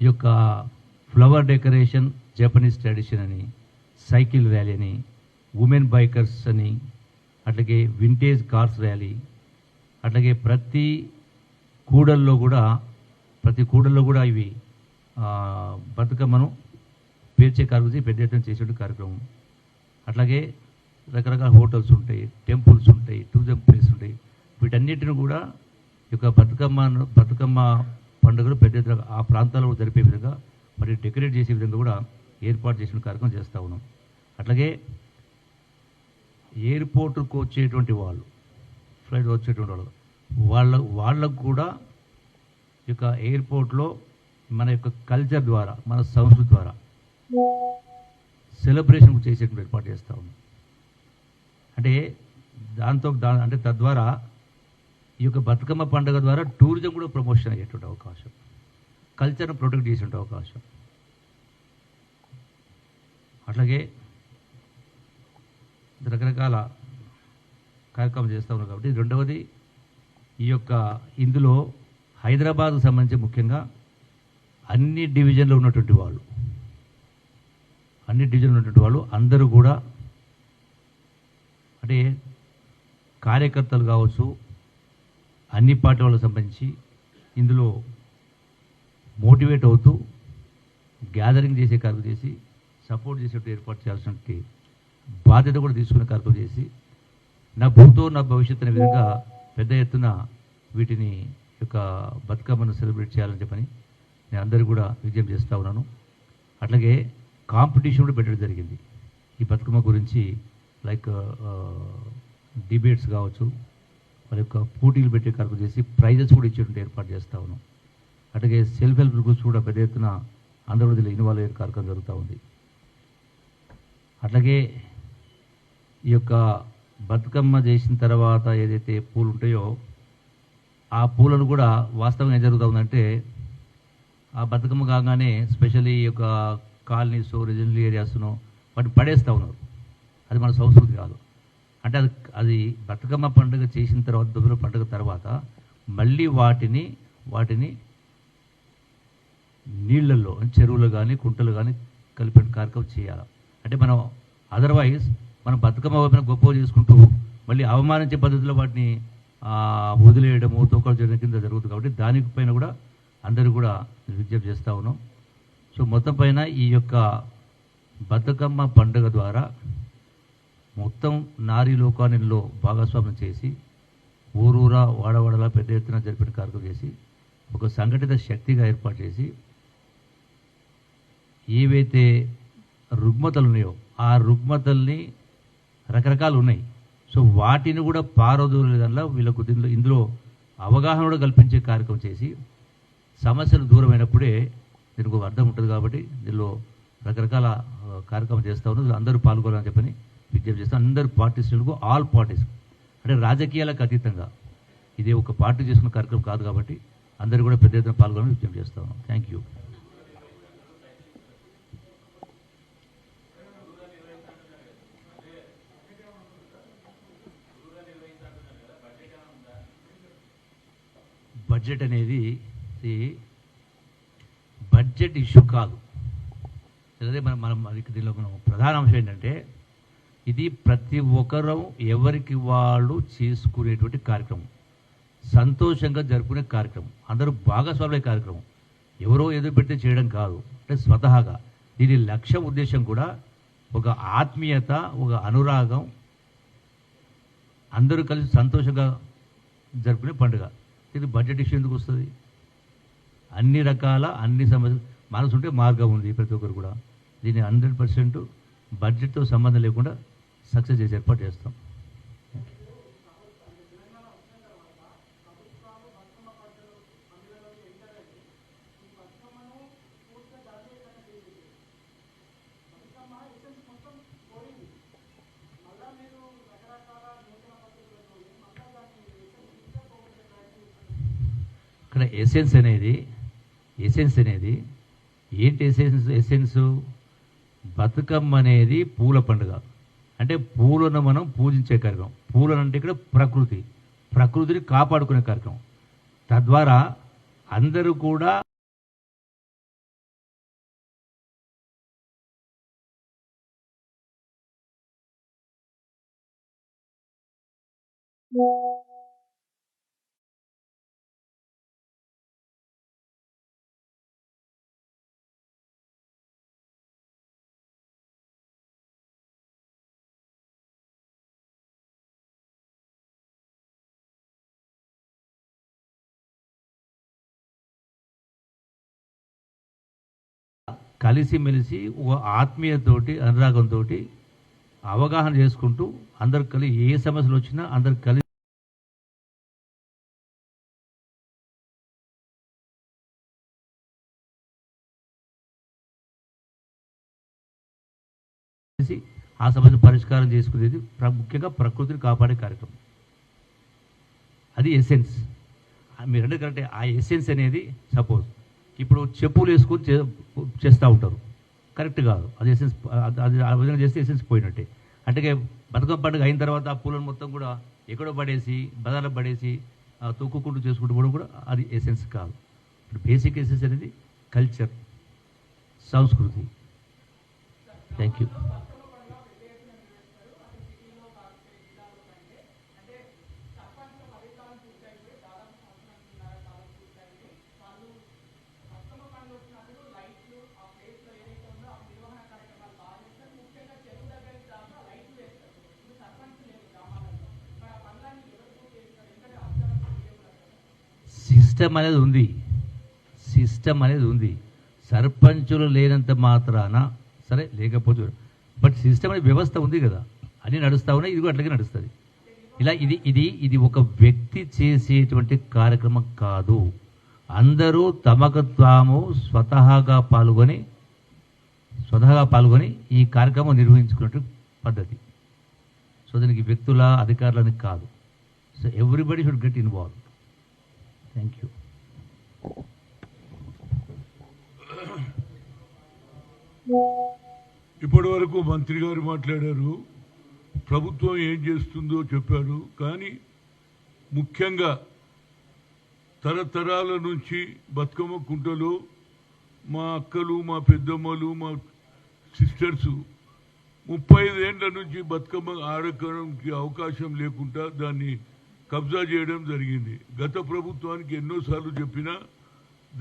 ఈ యొక్క flower decoration Japanese tradition అని సైకిల్ ర్యాలీ అని ఉమెన్ బైకర్స్ అని అట్లాగే వింటేజ్ కార్స్ ర్యాలీ అట్లాగే ప్రతి కూడల్లో కూడా ప్రతి కూడల్లో కూడా ఇవి బతుకమ్మను పేర్చే కార్యక్రమం పెద్ద ఎత్తున చేసే కార్యక్రమం. అట్లాగే రకరకాల హోటల్స్ ఉంటాయి టెంపుల్స్ ఉంటాయి టూరిజం ప్లేస్ ఉంటాయి. వీటన్నిటిని కూడా ఈ యొక్క బతుకమ్మను బతుకమ్మ పండుగను పెద్ద ఎత్తున ఆ ప్రాంతాల్లో కూడా జరిపే విధంగా మరి డెకరేట్ చేసే విధంగా కూడా ఏర్పాటు చేసిన కార్యక్రమం చేస్తూ ఉన్నాం. అట్లాగే ఎయిర్పోర్ట్కు వచ్చేటువంటి వాళ్ళు ఫ్లైట్ వచ్చేటువంటి వాళ్ళు వాళ్ళ వాళ్ళకు కూడా ఈ యొక్క ఎయిర్పోర్ట్లో మన యొక్క కల్చర్ ద్వారా మన సంస్కృతి ద్వారా సెలబ్రేషన్ చేసేటువంటి ఏర్పాటు చేస్తూ ఉన్నాం. అంటే దాంతో దా అంటే తద్వారా ఈ యొక్క బతుకమ్మ పండుగ ద్వారా టూరిజం కూడా ప్రమోషన్ అయ్యేటువంటి అవకాశం. కల్చర్ను ప్రొటెక్ట్ చేసేటువంటి అవకాశం. అట్లాగే రకరకాల కార్యక్రమం చేస్తూ ఉన్నాం కాబట్టి రెండవది ఈ యొక్క ఇందులో హైదరాబాద్కు సంబంధించి ముఖ్యంగా అన్ని డివిజన్లో ఉన్నటువంటి వాళ్ళు అన్ని డివిజన్లో ఉన్నటువంటి వాళ్ళు అందరూ కూడా అంటే కార్యకర్తలు కావచ్చు అన్ని పార్టీ వాళ్ళకి సంబంధించి ఇందులో మోటివేట్ అవుతూ గ్యాదరింగ్ చేసే కార్యక్రమం చేసి సపోర్ట్ చేసేట్టు ఏర్పాటు చేయాల్సినటువంటి బాధ్యత కూడా తీసుకునే కార్యక్రమం చేసి నా భూతో నా భవిష్యత్ అనే విధంగా పెద్ద ఎత్తున వీటిని యొక్క బతుకమ్మను సెలబ్రేట్ చేయాలని చెప్పని నేను అందరూ కూడా విజయం చేస్తూ ఉన్నాను. అట్లాగే కాంపిటీషన్ కూడా పెట్టడం జరిగింది. ఈ బతుకమ్మ గురించి లైక్ డిబేట్స్ కావచ్చు మరి యొక్క పోటీలు పెట్టే కార్యక్రమం చేసి ప్రైజెస్ కూడా ఇచ్చేటువంటి ఏర్పాటు చేస్తూ ఉన్నాం. అట్లాగే సెల్ఫ్ హెల్ప్ గ్రూప్స్ కూడా పెద్ద ఎత్తున ఆంధ్రప్రదేశ్లో ఇన్వాల్వ్ అయ్యే కార్యక్రమం జరుగుతూ ఉంది. అట్లాగే ఈ యొక్క బతుకమ్మ చేసిన తర్వాత ఏదైతే పూలు ఉంటాయో ఆ పూలను కూడా వాస్తవంగా ఏం జరుగుతుందంటే ఆ బతుకమ్మ కాగానే స్పెషల్లీ ఈ యొక్క కాలనీస్ రెసిడెన్షియల్ ఏరియాస్ను వాటిని పడేస్తూ ఉన్నారు. అది మన సంస్కృతి కాదు. అంటే అది అది బతుకమ్మ పండుగ చేసిన తర్వాత దుబ్బల పండుగ తర్వాత మళ్ళీ వాటిని వాటిని నీళ్ళలో చెరువులు కానీ కుంటలు కానీ కలిపే కార్యక్రమం చేయాలి. అంటే మనం అదర్వైజ్ మనం బతుకమ్మ వైపున గొప్ప చేసుకుంటూ మళ్ళీ అవమానించే పద్ధతిలో వాటిని వదిలేయడము తోకలు చేయడం కింద జరుగుతుంది కాబట్టి దానిపైన కూడా అందరూ కూడా విజ్ఞప్తి చేస్తూ ఉన్నాం. సో మొత్తం పైన ఈ యొక్క బతుకమ్మ పండుగ ద్వారా మొత్తం నారీ లోకానిలో భాగస్వామ్యం చేసి ఊరూరా వాడవాడలా పెద్ద ఎత్తున జరిపిన కార్యక్రమం చేసి ఒక సంఘటిత శక్తిగా ఏర్పాటు చేసి ఏవైతే రుగ్మతలు ఉన్నాయో ఆ రుగ్మతల్ని రకరకాలు ఉన్నాయి. సో వాటిని కూడా పారదోలే దానిలో వీళ్ళకు దీనిలో ఇందులో అవగాహన కూడా కల్పించే కార్యక్రమం చేసి సమస్యలు దూరమైనప్పుడే దీనికి ఒక అర్థం ఉంటుంది కాబట్టి దీనిలో రకరకాల కార్యక్రమం చేస్తూ ఉన్నారు. అందరూ పాల్గొనాలని చెప్పని విజ్ఞప్తి చేస్తాం అందరు పార్టీస్లకు ఆల్ పార్టీస్ అంటే రాజకీయాలకు అతీతంగా ఇది ఒక పార్టీ చేసుకున్న కార్యక్రమం కాదు కాబట్టి అందరూ కూడా పెద్ద ఎత్తున పాల్గొనాలని విజ్ఞప్తి చేస్తా ఉన్నాం థ్యాంక్ యూ బడ్జెట్ అనేది బడ్జెట్ ఇష్యూ కాదు అదే మనం మనం దీనిలో మనం ప్రధాన అంశం ఏంటంటే ఇది ప్రతి ఒక్కరూ ఎవరికి వాళ్ళు చేసుకునేటువంటి కార్యక్రమం. సంతోషంగా జరుపుకునే కార్యక్రమం. అందరూ భాగస్వామ్య కార్యక్రమం. ఎవరో ఏదో పెడితే చేయడం కాదు. అంటే స్వతహాగా. దీని లక్ష్య ఉద్దేశం కూడా ఒక ఆత్మీయత ఒక అనురాగం. అందరూ కలిసి సంతోషంగా జరుపుకునే పండుగ. ఇది బడ్జెట్ ఇష్యూ ఎందుకు వస్తుంది? అన్ని రకాల అన్ని సమస్యలు మనసు ఉంటే మార్గం ఉంది ప్రతి ఒక్కరు కూడా. దీన్ని హండ్రెడ్ పర్సెంట్ బడ్జెట్తో సంబంధం లేకుండా సక్సెస్ చేసి ఏర్పాటు చేస్తాం. ఇక్కడ ఎసెన్స్ అనేది ఎసెన్స్ అనేది ఏంటి ఎసెన్స్ ఎసెన్స్ బతుకమ్మ అనేది పూల పండుగ. అంటే పూలను మనం పూజించే కార్యక్రమం పూలను అంటే ఇక్కడ ప్రకృతి ప్రకృతిని కాపాడుకునే కార్యక్రమం తద్వారా అందరూ కూడా Yeah. కలిసిమెలిసి ఒక ఆత్మీయతోటి అనురాగంతో అవగాహన చేసుకుంటూ అందరు కలిసి ఏ సమస్యలు వచ్చినా అందరు కలిసి ఆ సమస్య పరిష్కారం చేసుకునేది ప్ర- ముఖ్యంగా ప్రకృతిని కాపాడే కార్యక్రమం. అది ఎసెన్స్ మీరు అంటే కరెక్టే ఆ ఎసెన్స్ అనేది సపోజ్ ఇప్పుడు చెప్పులు వేసుకొని చే చేస్తూ ఉంటారు. కరెక్ట్ కాదు. అది ఎసెన్స్ అది- ఆ విధంగా చేస్తే ఎసెన్స్ పోయినట్టే. అంటే బతుకమ్మ పండుగ అయిన తర్వాత ఆ పూలను మొత్తం కూడా ఎక్కడో పడేసి బజార్లో పడేసి తొక్కుకుంటూ చేసుకుంటూ పోవడం కూడా అది ఎసెన్స్ కాదు. ఇప్పుడు బేసిక్ ఎసెన్స్ అనేది కల్చర్ సంస్కృతి. థ్యాంక్ యూ సిస్టమ్ అనేది ఉంది. సిస్టమ్ అనేది ఉంది. సర్పంచులు లేనంత మాత్రాన సరే లేకపోతే బట్ సిస్టమ్ అనే వ్యవస్థ ఉంది కదా. అన్నీ నడుస్తూ ఉన్నాయి ఇది కూడా అట్లాగే నడుస్తుంది. ఇలా ఇది ఇది ఇది ఒక వ్యక్తి చేసేటువంటి కార్యక్రమం కాదు. అందరూ తమకు తాము స్వతహాగా పాల్గొని స్వతహాగా పాల్గొని ఈ కార్యక్రమం నిర్వహించుకున్నట్టు పద్ధతి. సో దీనికి వ్యక్తుల అధికారులని కాదు. So everybody should get involve thank you ఇప్పటి వరకు మంత్రి గారు మాట్లాడారు. ప్రభుత్వం ఏం చేస్తుందో చెప్పారు. కానీ ముఖ్యంగా తరతరాల నుంచి బతుకమ్మ కుంటలో మా అక్కలు మా పెద్దమ్మలు మా సిస్టర్స్ ముప్పై ఐదేళ్ళ నుంచి బతుకమ్మ ఆడడానికి అవకాశం లేకుండా దాన్ని కబ్జా చేయడం జరిగింది. గత ప్రభుత్వానికి ఎన్నోసార్లు చెప్పినా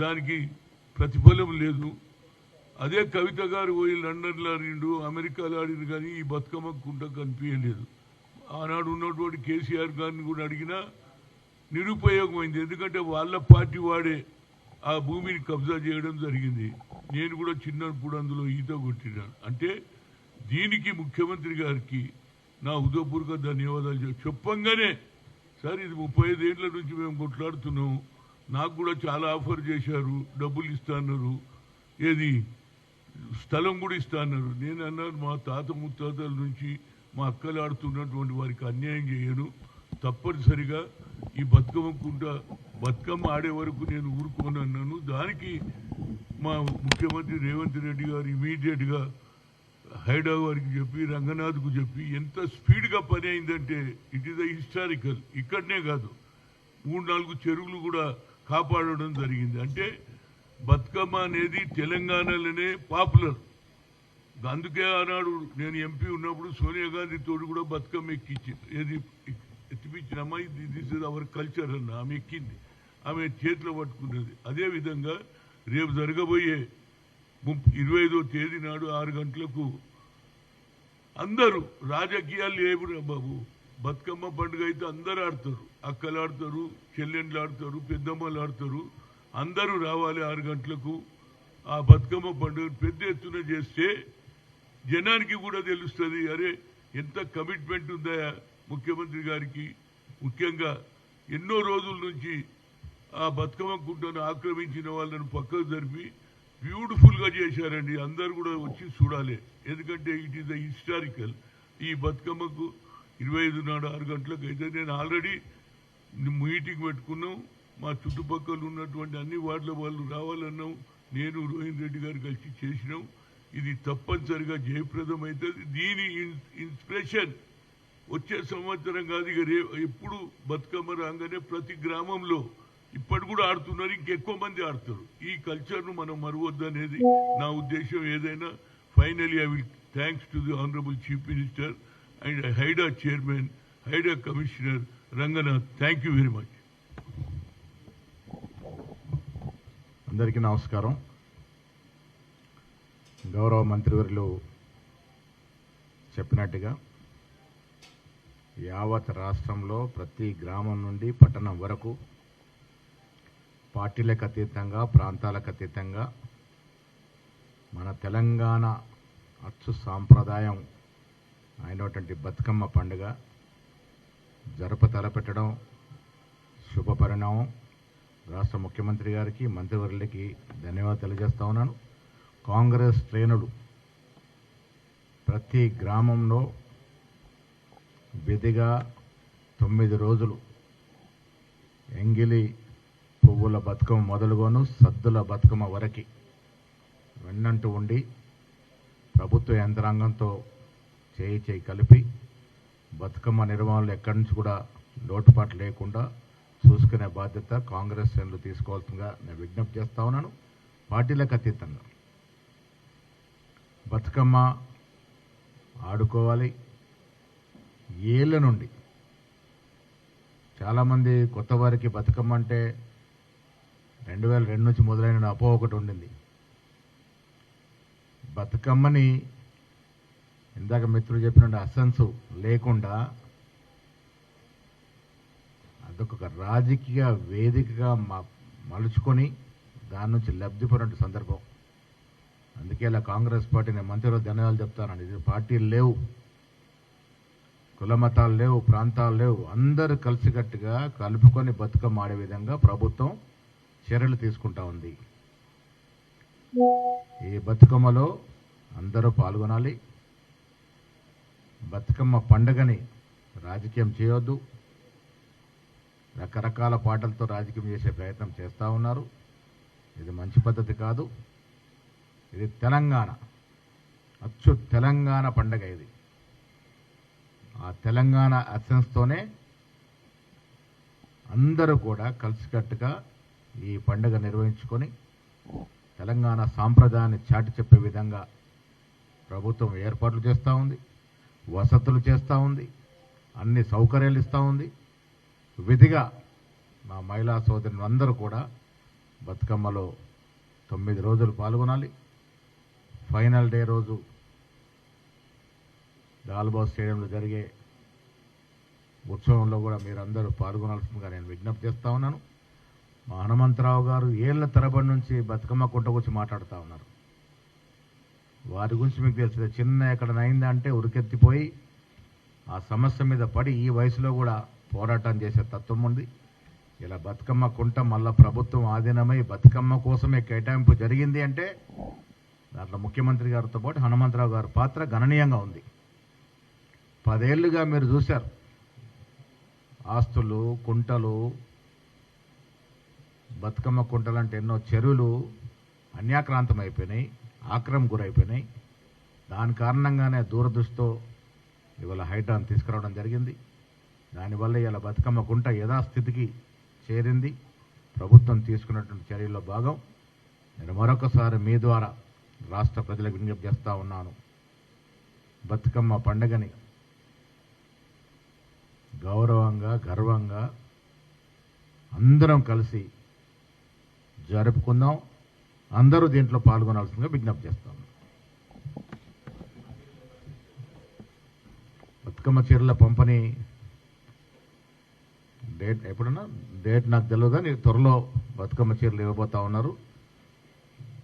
దానికి ప్రతిఫలం లేదు. అదే కవిత గారు పోయి లండన్లో ఆడిండు అమెరికాలో ఆడిండు కానీ ఈ బతుకమ్మ కుంట కనిపించలేదు. ఆనాడు ఉన్నటువంటి కేసీఆర్ గారిని కూడా అడిగినా నిరుపయోగమైంది. ఎందుకంటే వాళ్ళ పార్టీ వాడే ఆ భూమిని కబ్జా చేయడం జరిగింది. నేను కూడా చిన్నప్పుడు అందులో ఈత కొట్టినాను అంటే దీనికి ముఖ్యమంత్రి గారికి నా హృదయపూర్వక ధన్యవాదాలు చెప్పంగానే సార్ ఇది ముప్పై ఐదేళ్ళ నుంచి మేము కొట్లాడుతున్నాం నాకు కూడా చాలా ఆఫర్ చేశారు. డబ్బులు ఇస్తా అన్నారు. ఏది? స్థలం కూడా ఇస్తా అన్నారు. నేను అన్నాను మా తాత ముత్తాతల నుంచి మా అక్కలు ఆడుతున్నటువంటి వారికి అన్యాయం చేయను. తప్పనిసరిగా ఈ బతుకమ్మకుండా బతుకమ్మ ఆడే వరకు నేను ఊరుకోను అన్నాను దానికి మా ముఖ్యమంత్రి రేవంత్ రెడ్డి గారు ఇమీడియట్గా హైదరాబాద్కి వారికి చెప్పి రంగనాథ్కు చెప్పి ఎంత స్పీడ్గా పని అయిందంటే ఇట్ ఈస్ హిస్టారికల్ ఇక్కడనే కాదు. మూడు నాలుగు చెరువులు కూడా కాపాడడం జరిగింది. అంటే బతుకమ్మ అనేది తెలంగాణలోనే పాపులర్. అందుకే ఆనాడు నేను ఎంపీ ఉన్నప్పుడు సోనియా గాంధీ తోడు కూడా బతుకమ్మ ఎక్కించింది ఏది ఎత్తిపించినమ్మా ఇది దిస్ ఇస్ అవర్ కల్చర్ అన్న ఆమె ఎక్కింది. ఆమె చేతిలో పట్టుకున్నది. అదే విధంగా రేపు జరగబోయే ఇరవై ఐదో తేదీ నాడు ఆరు గంటలకు అందరూ రాజకీయాలు లేవురా బాబు. బతుకమ్మ పండుగ అయితే అందరు ఆడతారు. అక్కలు ఆడతారు చెల్లెండ్లు ఆడతారు పెద్దమ్మలు ఆడతారు. అందరూ రావాలి ఆరు గంటలకు. ఆ బతుకమ్మ పండుగ పెద్ద ఎత్తున చేస్తే జనానికి కూడా తెలుస్తుంది అరే ఎంత కమిట్మెంట్ ఉందా ముఖ్యమంత్రి గారికి. ముఖ్యంగా ఎన్నో రోజుల నుంచి ఆ బతుకమ్మ గుట్టను ఆక్రమించిన వాళ్ళను పక్కకు జరిపి బ్యూటిఫుల్గా చేశారండి. అందరు కూడా వచ్చి చూడాలి. ఎందుకంటే ఇట్ ఈస్ ద హిస్టారికల్ ఈ బతుకమ్మకు ఇరవై ఐదు నాడు ఆరు గంటలకు అయితే నేను ఆల్రెడీ మీటింగ్ పెట్టుకున్నాం. మా చుట్టుపక్కల ఉన్నటువంటి అన్ని వార్డుల వాళ్ళు రావాలన్నాం. నేను రోహిన్ రెడ్డి గారు కలిసి చేసినాం. ఇది తప్పనిసరిగా జయప్రదం అవుతుంది దీని ఇన్స్పిరేషన్ వచ్చే సంవత్సరం కాదు. ఇక రే ఎప్పుడు బతుకమ్మ రాగానే ప్రతి గ్రామంలో ఇప్పటి కూడా ఆడుతున్నారు ఇంకెక్కువ మంది ఆడతారు. ఈ కల్చర్ను మనం మరవద్దనేది నా ఉద్దేశం. ఏదైనా finally I will thanks to the honourable chief minister and Hydraa chairman Hydraa commissioner Ranganath thank you very much అందరికీ నమస్కారం. గౌరవ మంత్రివర్యులు చెప్పినట్టుగా యావత్ రాష్ట్రంలో ప్రతి గ్రామం నుండి పట్టణం వరకు పార్టీలకు అతీతంగా ప్రాంతాలకు అతీతంగా మన తెలంగాణ అచ్చు సాంప్రదాయం అయినటువంటి బతుకమ్మ పండుగ జరప తలపెట్టడం శుభ పరిణామం. రాష్ట్ర ముఖ్యమంత్రి గారికి మంత్రివర్యులకి ధన్యవాదాలు తెలియజేస్తా ఉన్నాను. కాంగ్రెస్ శ్రేణులు ప్రతి గ్రామంలో విధిగా తొమ్మిది రోజులు ఎంగిలి పువ్వుల బతుకమ్మ మొదలుగోను సద్దుల బతుకమ్మ వరకి. వెన్నంటూ ఉండి ప్రభుత్వ యంత్రాంగంతో చేయి చేయి కలిపి బతుకమ్మ నిర్వహణలో ఎక్కడి నుంచి కూడా లోటుపాటు లేకుండా చూసుకునే బాధ్యత కాంగ్రెస్ శ్రేణులు తీసుకోవాల్సిందిగా నేను విజ్ఞప్తి చేస్తా ఉన్నాను. పార్టీలకు అతీతంగా బతుకమ్మ ఆడుకోవాలి. ఏళ్ళ నుండి చాలామంది కొత్త వారికి బతుకమ్మ అంటే రెండు వేల రెండు నుంచి మొదలైన అపో ఒకటి ఉండింది. బతుకమ్మని ఇందాక మిత్రులు చెప్పినట్టు అసెన్స్ లేకుండా అదొక రాజకీయ వేదికగా మ- మలుచుకొని దాని నుంచి లబ్ధి పొందిన సందర్భం. అందుకే ఇలా కాంగ్రెస్ పార్టీని మంత్రిలో ధన్యవాదాలు చెప్తానండి ఇది పార్టీలు లేవు కుల మతాలు లేవు ప్రాంతాలు లేవు. అందరూ కలిసికట్టుగా కలుపుకొని బతుకమ్మ ఆడే విధంగా ప్రభుత్వం చర్యలు తీసుకుంటా ఉంది. ఈ బతుకమ్మలో అందరూ పాల్గొనాలి. బతుకమ్మ పండుగని రాజకీయం చేయొద్దు. రకరకాల పాటలతో రాజకీయం చేసే ప్రయత్నం చేస్తూ ఉన్నారు. ఇది మంచి పద్ధతి కాదు. ఇది తెలంగాణ. అచ్చు తెలంగాణ పండగ ఇది. ఆ తెలంగాణ అసెన్స్తోనే అందరూ కూడా కలిసికట్టుగా ఈ పండుగ నిర్వహించుకొని తెలంగాణ సాంప్రదాయాన్ని చాటి చెప్పే విధంగా ప్రభుత్వం ఏర్పాట్లు చేస్తూ ఉంది వసతులు చేస్తూ ఉంది అన్ని సౌకర్యాలు ఇస్తూ ఉంది. విధిగా మా మహిళా సోదరులు అందరూ కూడా బతుకమ్మలో తొమ్మిది రోజులు పాల్గొనాలి. ఫైనల్ డే రోజు గాల్బాగ్ స్టేడియంలో జరిగే ఉత్సవంలో కూడా మీరందరూ పాల్గొనాల్సిందిగా నేను విజ్ఞప్తి చేస్తూ ఉన్నాను. మా హనుమంతరావు గారు ఏళ్ళ తరబడి నుంచి బతుకమ్మ కుంట గురించి మాట్లాడుతూ ఉన్నారు. వారి గురించి మీకు తెలుసు చిన్న ఎక్కడనైందా అంటే ఉరికెత్తిపోయి ఆ సమస్య మీద పడి ఈ వయసులో కూడా పోరాటం చేసే తత్వం ఉంది. ఇలా బతుకమ్మ కుంట మళ్ళా ప్రభుత్వం ఆధీనమై బతుకమ్మ కోసమే కేటాయింపు జరిగింది అంటే దాంట్లో ముఖ్యమంత్రి గారితో పాటు హనుమంతరావు గారి పాత్ర గణనీయంగా ఉంది. పదేళ్ళుగా మీరు చూశారు. ఆస్తులు కుంటలు బతుకమ్మ కుంటలంటే ఎన్నో చెరువులు అన్యాక్రాంతం అయిపోయినాయి ఆక్రమం గురైపోయినాయి. దాని కారణంగానే దూరదృష్టితో ఇవాళ హైడ్రాన్ తీసుకురావడం జరిగింది. దానివల్ల ఇలా బతుకమ్మ కుంట యథాస్థితికి చేరింది. ప్రభుత్వం తీసుకున్నటువంటి చర్యల్లో భాగం. నేను మరొకసారి మీ ద్వారా రాష్ట్ర ప్రజలకు విజ్ఞప్తి చేస్తూ ఉన్నాను. బతుకమ్మ పండుగని గౌరవంగా గర్వంగా అందరం కలిసి జరుపుకుందాం. అందరూ దీంట్లో పాల్గొనాల్సిందిగా విజ్ఞప్తి చేస్తాం. బతుకమ్మ చీరల పంపిణీ డేట్ ఎప్పుడన్నా? డేట్ నాకు తెలియదు కానీ త్వరలో బతుకమ్మ చీరలు ఇవ్వబోతా ఉన్నారు.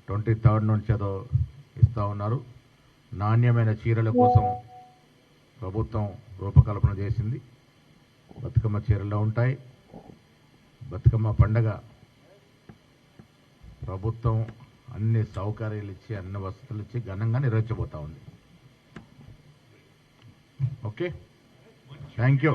ట్వంటీ థర్డ్ నుంచి ఏదో ఇస్తూ ఉన్నారు. నాణ్యమైన చీరల కోసం ప్రభుత్వం రూపకల్పన చేసింది. బతుకమ్మ చీరల్లో ఉంటాయి. బతుకమ్మ పండగ ప్రభుత్వం అన్ని సౌకర్యాలు ఇచ్చి అన్ని వసతులు ఇచ్చి ఘనంగా నిర్వహించబోతా ఉంది. ఓకే? Thank you